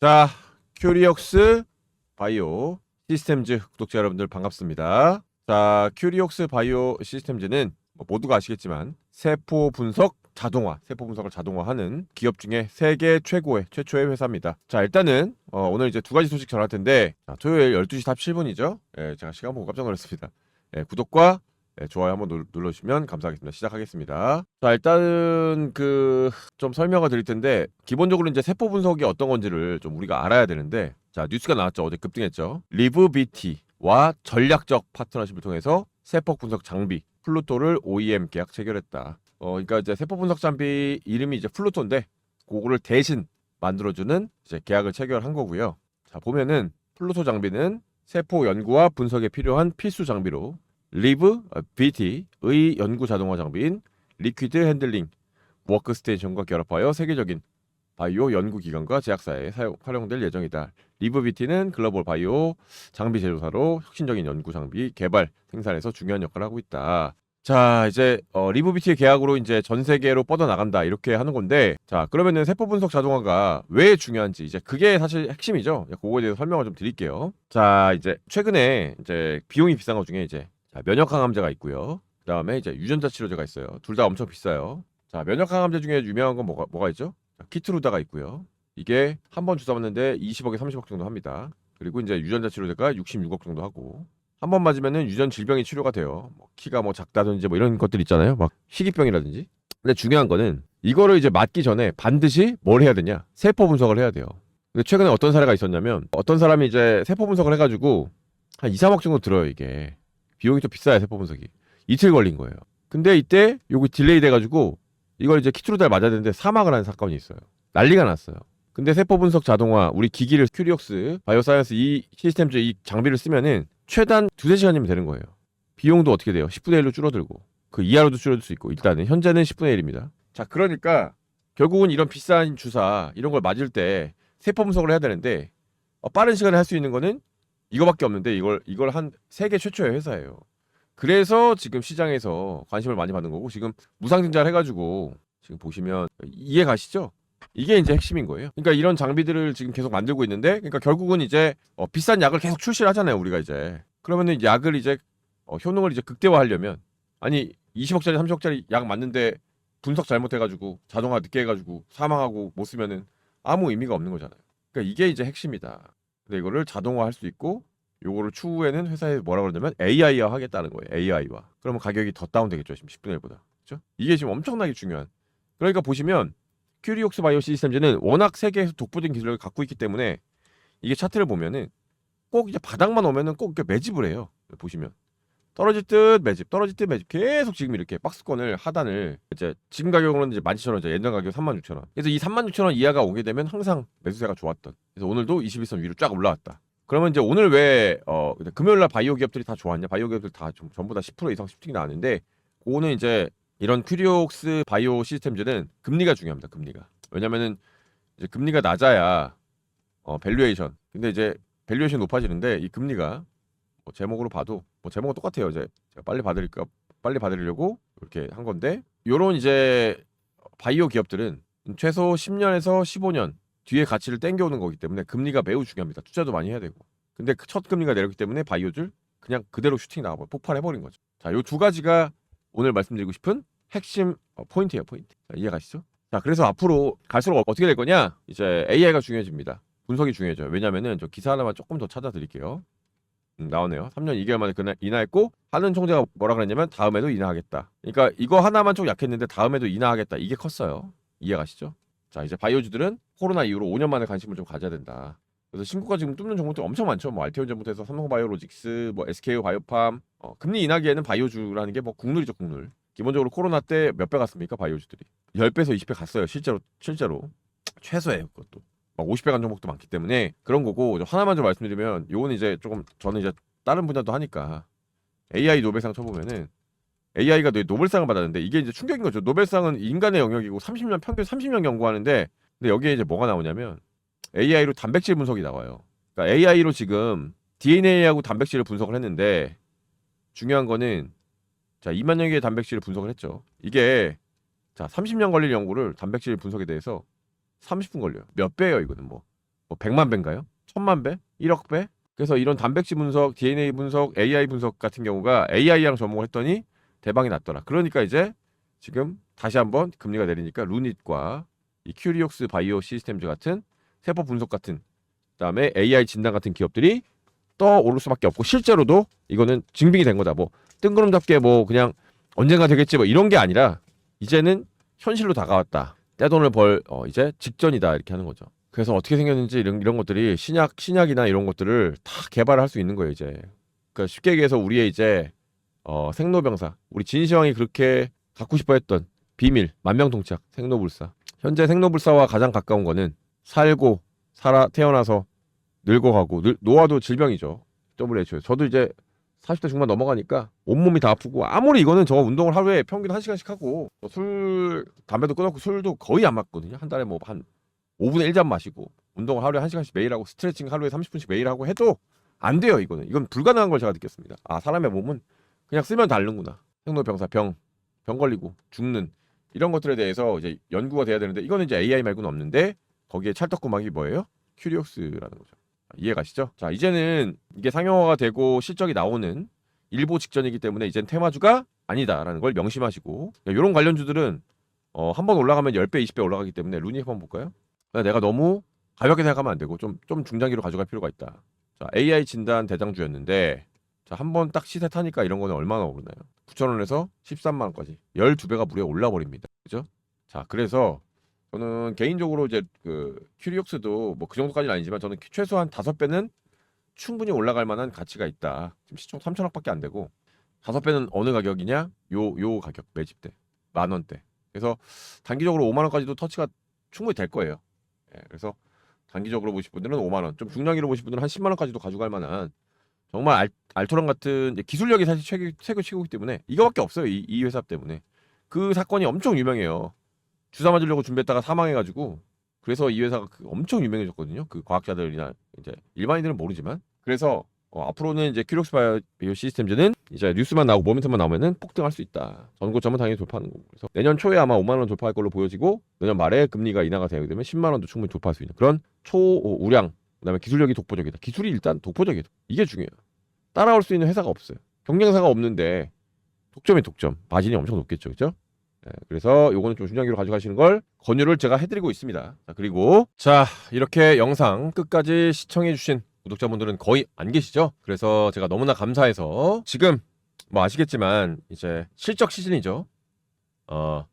자, 큐리옥스 바이오 시스템즈 구독자 여러분들 반갑습니다. 자, 큐리옥스 바이오 시스템즈는 뭐 모두가 아시겠지만 세포 분석 자동화, 세포 분석을 자동화하는 기업 중에 세계 최고의 최초의 회사입니다. 자, 일단은 어, 오늘 이제 두 가지 소식 전할 텐데 자, 토요일 12시 47분이죠. 예, 제가 시간 보고 깜짝 놀랐습니다. 예, 구독과 예, 좋아요 한번 눌- 눌러주시면 감사하겠습니다. 시작하겠습니다. 자, 일단은 그 좀 설명을 드릴 텐데 기본적으로 이제 세포 분석이 어떤 건지를 좀 우리가 알아야 되는데 자 뉴스가 나왔죠 어제 급등했죠 리브비티와 전략적 파트너십을 통해서 세포 분석 장비 플루토를 OEM 계약 체결했다. 어 그러니까 이제 세포 분석 장비 이름이 이제 플루토인데 그거를 대신 만들어주는 이제 계약을 체결한 거고요. 자 보면은 플루토 장비는 세포 연구와 분석에 필요한 필수 장비로 리브 BT의 연구 자동화 장비인 리퀴드 핸들링 워크스테이션과 결합하여 세계적인 바이오 연구 기관과 제약사에 사용, 활용될 예정이다. 리브비티는 글로벌 바이오 장비 제조사로 혁신적인 연구 장비 개발 생산에서 중요한 역할을 하고 있다. 자 이제 어, 리브비티의 계약으로 이제 전 세계로 뻗어 나간다 이렇게 하는 건데 자 그러면은 세포 분석 자동화가 왜 중요한지 이제 그게 사실 핵심이죠. 그거에 대해서 설명을 좀 드릴게요. 자 이제 최근에 이제 비용이 비싼 것 중에 이제 자, 면역 항암제가 있고요. 그다음에 이제 유전자 치료제가 있어요. 둘 다 엄청 비싸요. 자, 면역 항암제 중에 유명한 건 뭐가 뭐가 있죠? 자, 키트루다가 있고요. 이게 한 번 주사 맞는데 20억에 30억 정도 합니다. 그리고 이제 유전자 치료제가 66억 정도 하고 한 번 맞으면은 유전 질병이 치료가 돼요. 뭐 키가 뭐 작다든지 뭐 이런 것들 있잖아요. 막 희귀병이라든지. 근데 중요한 거는 이거를 이제 맞기 전에 반드시 뭘 해야 되냐? 세포 분석을 해야 돼요. 근데 최근에 어떤 사례가 있었냐면 어떤 사람이 이제 세포 분석을 해가지고 한 2, 3억 정도 들어요 이게. 비용이 좀 비싸요 세포 분석이. 이틀 걸린 거예요. 근데 이때 요거 딜레이 돼가지고 이걸 이제 키트루다를 맞아야 되는데 사망을 한 사건이 있어요. 난리가 났어요. 근데 세포 분석 자동화 우리 기기를 큐리옥스 바이오사이언스 이 시스템즈 이 장비를 쓰면은 최단 두세 시간이면 되는 거예요. 비용도 어떻게 돼요? 10분의 1로 줄어들고 그 이하로도 줄어들 수 있고 일단은 현재는 10분의 1입니다. 자 그러니까 결국은 이런 비싼 주사 이런 걸 맞을 때 세포 분석을 해야 되는데 어, 빠른 시간에 할 수 있는 거는 이거밖에 없는데 이걸 이걸 한 세계 최초의 회사예요. 그래서 지금 시장에서 관심을 많이 받는 거고 지금 무상증자를 해가지고 지금 보시면 이해 가시죠? 이게 이제 핵심인 거예요. 그러니까 이런 장비들을 지금 계속 만들고 있는데, 그러니까 결국은 이제 어, 비싼 약을 계속 출시를 하잖아요, 우리가 이제. 그러면은 약을 이제 어, 효능을 이제 극대화하려면 아니 20억짜리, 30억짜리 약 맞는데 분석 잘못해가지고 자동화 늦게 해가지고 사망하고 못 쓰면은 아무 의미가 없는 거잖아요. 그러니까 이게 이제 핵심이다. 근데 이거를 자동화할 수 있고 요거를 추후에는 회사에 뭐라 그러냐면 AI화 하겠다는 거예요. AI화. 그러면 가격이 더 다운되겠죠. 지금 10분의 1보다. 그렇죠? 이게 지금 엄청나게 중요한. 그러니까 보시면 큐리옥스 바이오 시스템즈는 워낙 세계에서 독보적인 기술을 갖고 있기 때문에 이게 차트를 보면은 꼭 이제 바닥만 오면은 꼭 이렇게 매집을 해요. 보시면 떨어질 듯 매집, 떨어질 듯 매집 계속 지금 이렇게 박스권을 하단을 이제 지금 가격으로는 이제 17,000원, 이제 옛날 가격 36,000원. 그래서 이 36,000원 이하가 오게 되면 항상 매수세가 좋았던. 그래서 오늘도 21선 위로 쫙 올라왔다. 그러면 이제 오늘 왜 어, 금요일 날 바이오 기업들이 다 좋았냐? 바이오 기업들 다 좀- 전부 다 10% 이상 슈팅이 나왔는데 그거는 이제 이런 큐리옥스 바이오 시스템즈는 금리가 중요합니다. 금리가. 왜냐면은 이제 금리가 낮아야 어 밸류에이션. 근데 이제 밸류에이션 높아지는데 이 금리가 뭐 제목으로 봐도 뭐 제목은 똑같아요. 이제 제가 빨리 받으릴까 빨리 받으려고 이렇게 한 건데 요런 이제 바이오 기업들은 최소 10년에서 15년 뒤에 가치를 땡겨오는 거기 때문에 금리가 매우 중요합니다. 투자도 많이 해야 되고. 근데 그첫 금리가 내렸기 때문에 바이오들 그냥 그대로 슈팅 나가버려 폭발해버린 거죠. 자, 요 두 가지가 오늘 말씀드리고 싶은 핵심 어, 포인트예요, 포인트. 자, 이해 가시죠? 자, 그래서 앞으로 갈수록 어떻게 될 거냐? 이제 AI가 중요해집니다. 분석이 중요해져요. 왜냐면은 저 기사 하나만 조금 더 찾아드릴게요. 음, 나오네요. 3년 2개월 만에 그날 인하했고 하는 총재가 뭐라 그랬냐면 다음에도 인하하겠다. 그러니까 이거 하나만 좀 약했는데 다음에도 인하하겠다. 이게 컸어요. 이해 가시죠? 자, 이제 바이오주들은 코로나 이후로 5년 만에 관심을 좀 가져야 된다. 그래서 신고가 지금 뚫는 종목들 엄청 많죠. 뭐 알테온 전부터 해서 삼성바이오로직스, 뭐 SKO 바이오팜. 어, 금리 인하기에는 바이오주라는 게 뭐 국룰이죠, 국룰. 기본적으로 코로나 때 몇 배 갔습니까, 바이오주들이? 10배에서 20배 갔어요, 실제로. 실제로. 최소예요, 그것도. 막 50배 간 종목도 많기 때문에 그런 거고 하나만 좀 말씀드리면 요건 이제 조금 저는 이제 다른 분야도 하니까 AI 노벨상 쳐보면은 AI가 노벨상을 받았는데 이게 이제 충격인 거죠. 노벨상은 인간의 영역이고 30년 평균 30년 연구하는데 근데 여기에 이제 뭐가 나오냐면 AI로 단백질 분석이 나와요. 그러니까 AI로 지금 DNA하고 단백질을 분석을 했는데 중요한 거는 자 2만 여 개의 단백질을 분석을 했죠. 이게 자 30년 걸릴 연구를 단백질 분석에 대해서 30분 걸려요. 몇 배예요 이거는 뭐 뭐 100만 배인가요? 1000만 배? 1억 배? 그래서 이런 단백질 분석, DNA 분석, AI 분석 같은 경우가 AI랑 접목을 했더니 대박이 났더라. 그러니까 이제 지금 다시 한번 금리가 내리니까 루닛과 이 큐리옥스 바이오 시스템즈 같은 세포 분석 같은 그다음에 AI 진단 같은 기업들이 떠오를 수밖에 없고 실제로도 이거는 증빙이 된 거다. 뭐 뜬구름잡게 뭐 그냥 언젠가 되겠지 뭐 이런 게 아니라 이제는 현실로 다가왔다. 떼돈을 벌 어, 이제 직전이다 이렇게 하는 거죠. 그래서 어떻게 생겼는지 이런, 이런 것들이 신약 신약이나 이런 것들을 다 개발을 할 수 있는 거예요 이제. 그러니까 쉽게 얘기해서 우리의 이제 어, 생로병사 우리 진시황이 그렇게 갖고 싶어했던 비밀 만명통착 생로불사. 현재 생로불사와 가장 가까운 거는 살고 살아 태어나서 늙어가고 늙, 노화도 질병이죠. WHO. 저도 이제 40대 중반 넘어가니까 온몸이 다 아프고 아무리 이거는 저 운동을 하루에 평균 1시간씩 하고 뭐술 담배도 끊었고 술도 거의 안 맞거든요. 한 달에 뭐 한 5분의 1잔 마시고 운동을 하루에 1시간씩 매일 하고 스트레칭 하루에 30분씩 매일 하고 해도 안 돼요, 이거는. 이건 불가능한 걸 제가 느꼈습니다. 아, 사람의 몸은 그냥 쓰면 닳는구나. 생로병사 병, 병 걸리고 죽는 이런 것들에 대해서 이제 연구가 돼야 되는데 이거는 이제 AI 말고는 없는데 거기에 찰떡구멍이 뭐예요? 큐리옥스라는 거죠. 이해 가시죠? 자, 이제는 이게 상용화가 되고 실적이 나오는 일보 직전이기 때문에 이젠 테마주가 아니다라는 걸 명심하시고 이런 관련주들은 어, 한 번 올라가면 10배, 20배 올라가기 때문에 루니 한번 볼까요? 그러니까 내가 너무 가볍게 생각하면 안 되고 좀, 좀 중장기로 가져갈 필요가 있다. 자, AI 진단 대장주였는데 자, 한 번 딱 시세 타니까 이런 거는 얼마나 오르나요? 9,000원에서 13만 원까지 12배가 무려 올라 버립니다. 그죠? 자, 그래서 저는 개인적으로 이제 그 큐리옥스도 뭐 그 정도까지는 아니지만 저는 최소한 다섯 배는 충분히 올라갈 만한 가치가 있다. 지금 시총 3천억밖에 안 되고 다섯 배는 어느 가격이냐? 요 요 가격 매집대 만 원대. 그래서 단기적으로 5만 원까지도 터치가 충분히 될 거예요. 예, 그래서 단기적으로 보실 분들은 5만 원, 좀 중장기로 보실 분들은 한 10만 원까지도 가져갈 만한 정말 알, 알토란 같은 기술력이 사실 최고 최고 최고이기 때문에 이거밖에 없어요. 이, 이 회사 때문에 그 사건이 엄청 유명해요. 주사 맞으려고 준비했다가 사망해가지고 그래서 이 회사가 그 엄청 유명해졌거든요. 그 과학자들이나 이제 일반인들은 모르지만 그래서 어, 앞으로는 이제 큐력스 바이오 시스템즈는 이제 뉴스만 나오고 모멘텀만 나오면은 폭등할 수 있다. 전고점은 당연히 돌파하는 거고. 그래서 내년 초에 아마 5만 원 돌파할 걸로 보여지고 내년 말에 금리가 인하가 되게 되면 10만 원도 충분히 돌파할 수 있는 그런 초우량 그다음에 기술력이 독보적이다. 기술이 일단 독보적이다. 이게 중요해요. 따라올 수 있는 회사가 없어요. 경쟁사가 없는데 독점이 독점. 마진이 엄청 높겠죠. 그죠? 네, 그래서 요거는 좀 중장기로 가져가시는 걸 권유를 제가 해드리고 있습니다. 자, 그리고 자 이렇게 영상 끝까지 시청해주신 구독자분들은 거의 안 계시죠? 그래서 제가 너무나 감사해서 지금 뭐 아시겠지만 이제 실적 시즌이죠. 어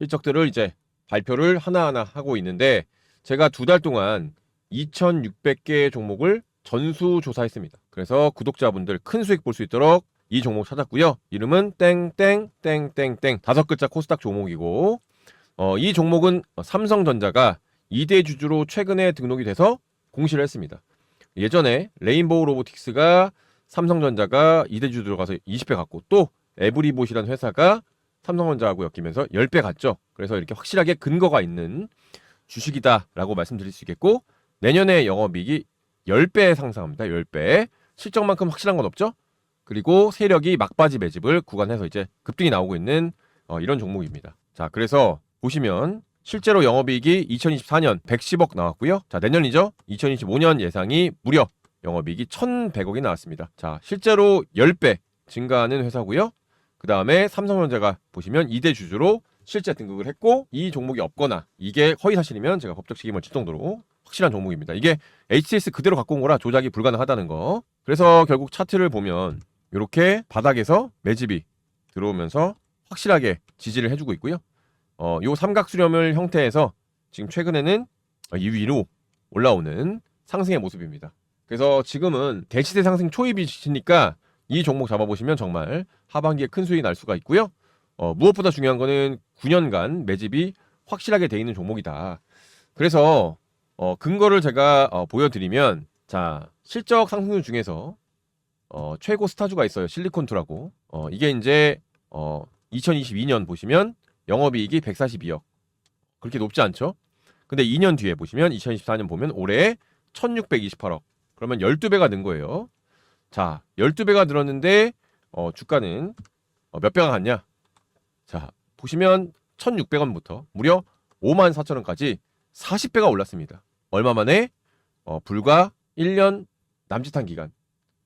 실적들을 이제 발표를 하나하나 하고 있는데 제가 두 달 동안 2,600개의 종목을 전수 조사했습니다. 그래서 구독자분들 큰 수익 볼 수 있도록 이 종목 찾았고요. 이름은 땡땡땡땡땡 다섯 글자 코스닥 종목이고 어, 이 종목은 삼성전자가 2대 주주로 최근에 등록이 돼서 공시를 했습니다. 예전에 레인보우 로보틱스가 삼성전자가 2대 주주 들어가서 20배 갔고 또 에브리봇이라는 회사가 삼성전자하고 엮이면서 10배 갔죠. 그래서 이렇게 확실하게 근거가 있는 주식이다라고 말씀드릴 수 있겠고 내년에 영업이익이 10배 상승합니다. 10배. 실적만큼 확실한 건 없죠. 그리고 세력이 막바지 매집을 구간해서 이제 급등이 나오고 있는 어, 이런 종목입니다. 자, 그래서 보시면 실제로 영업이익이 2024년 110억 나왔고요. 자, 내년이죠. 2025년 예상이 무려 영업이익이 1,100억이 나왔습니다. 자, 실제로 10배 증가하는 회사고요. 그 다음에 삼성전자가 보시면 2대 주주로 실제 등극을 했고 이 종목이 없거나 이게 허위 사실이면 제가 법적 책임을 질 정도로 확실한 종목입니다. 이게 HTS 그대로 갖고 온 거라 조작이 불가능하다는 거. 그래서 결국 차트를 보면 이렇게 바닥에서 매집이 들어오면서 확실하게 지지를 해주고 있고요. 어, 요 삼각 수렴을 형태에서 지금 최근에는 이 위로 올라오는 상승의 모습입니다. 그래서 지금은 대치대 상승 초입이시니까 이 종목 잡아보시면 정말 하반기에 큰 수익이 날 수가 있고요. 어, 무엇보다 중요한 거는 9년간 매집이 확실하게 돼 있는 종목이다. 그래서 어, 근거를 제가 어, 보여드리면 자 실적 상승률 중에서 어, 최고 스타주가 있어요. 실리콘투라고. 어, 이게 이제 어, 2022년 보시면 영업이익이 142억. 그렇게 높지 않죠? 근데 2년 뒤에 보시면 2024년 보면 올해 1628억. 그러면 12배가 는 거예요. 자, 12배가 늘었는데 어, 주가는 어, 몇 배가 갔냐? 자, 보시면 1,600원부터 무려 5만 4천 원까지 40배가 올랐습니다. 얼마 만에? 어, 불과 1년 남짓한 기간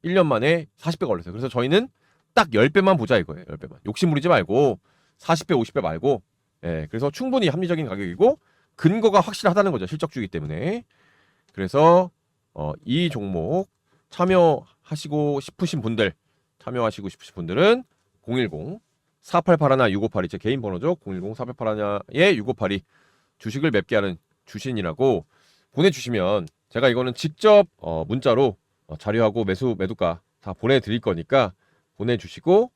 1년 만에 40배가 올랐어요. 그래서 저희는 딱 10배만 보자 이거예요. 10배만. 욕심 부리지 말고 40배, 50배 말고 예, 그래서 충분히 합리적인 가격이고 근거가 확실하다는 거죠. 실적주기 때문에. 그래서 어, 이 종목 참여하시고 싶으신 분들 참여하시고 싶으신 분들은 010 4881 6582 제 개인 번호죠. 010 4881에 6582 주식을 맵게 하는 주신이라고 보내주시면 제가 이거는 직접 어, 문자로 어, 자료하고 매수 매도가 다 보내드릴 거니까 보내주시고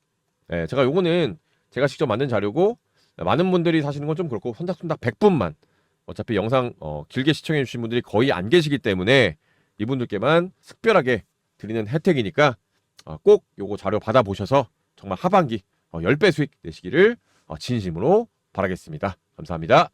예, 제가 요거는 제가 직접 만든 자료고 많은 분들이 사시는 건 좀 그렇고 딱 100분만 어차피 영상 어, 길게 시청해 주신 분들이 거의 안 계시기 때문에 이분들께만 특별하게 드리는 혜택이니까 어, 꼭 요거 자료 받아보셔서 정말 하반기 어, 10배 수익 내시기를 어, 진심으로 바라겠습니다. 감사합니다.